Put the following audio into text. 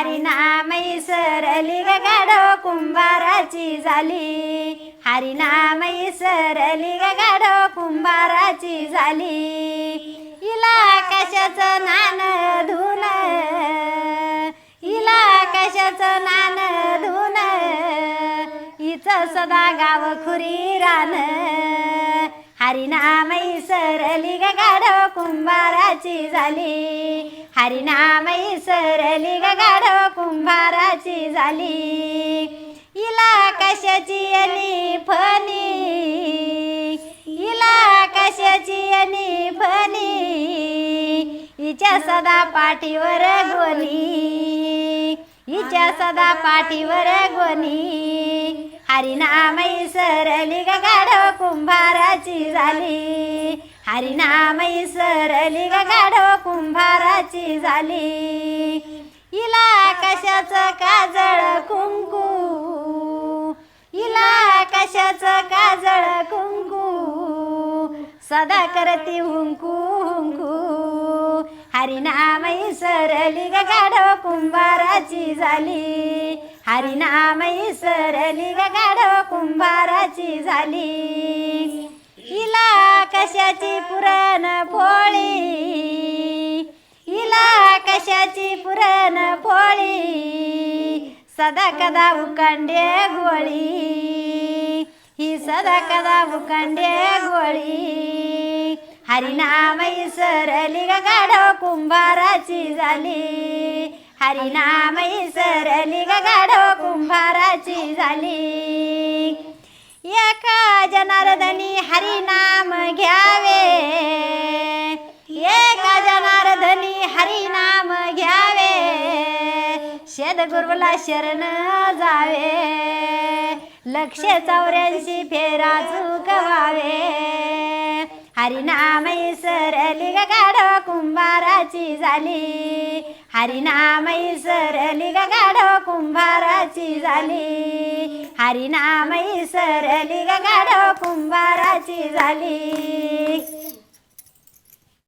हरिनामई सरली ग कुंभाराची झाली. हरिनामई सरली ग कुंभाराची झाली. हिला कशाचं नान धुन हिला कशाचं नान धुन हिचं सदा गाव खुरी रान. हरिनामई सरली ग कुंभाराची झाली. हरिनामयी सरली ग कुंभाराची झाली. हिला कशाची अली फणी? हिला कशाची अली फणी? हिच्या सदा पाठीवर गोनी हिच्या सदा पाठीवर गोनी हरिनामयी सरली ग कुंभाराची झाली. हरिनामई सरली ग गाढव कुंभाराची झाली. हिला कशाच काजळ कुंकू? हिला कशाच काजळ कुंकू? सदा करती हुंकू हुंकू. हरिनामई सरली ग गाढव कुंभाराची झाली. हरिनामई सरली ग गाढव कुंभाराची झाली. कशाची पुरण पोळी? हिला कशाची पुरण पोळी? सदा कदा उकांडे गोळी? ही सदा कदा उकांडे गोळी? हरिनामयी सरली ग गाढव कुंभाराची झाली. हरिनामयी सरली ग गाढव कुंभाराची झाली. एका जनार्दन हरिनाम घ्यावे. एका जनार्दनी हरिनाम घ्यावे. शेद गुरुला शरण जावे. लक्ष चौऱ्याऐंशी फेरा चुकवावे हरिनामई सरली ग गाढव कुंभाराची झाली. हरिनामई सरली ग गाढव कुंभाराची झाली. हरिनामई सरली ग गाढव कुंभाराची झाली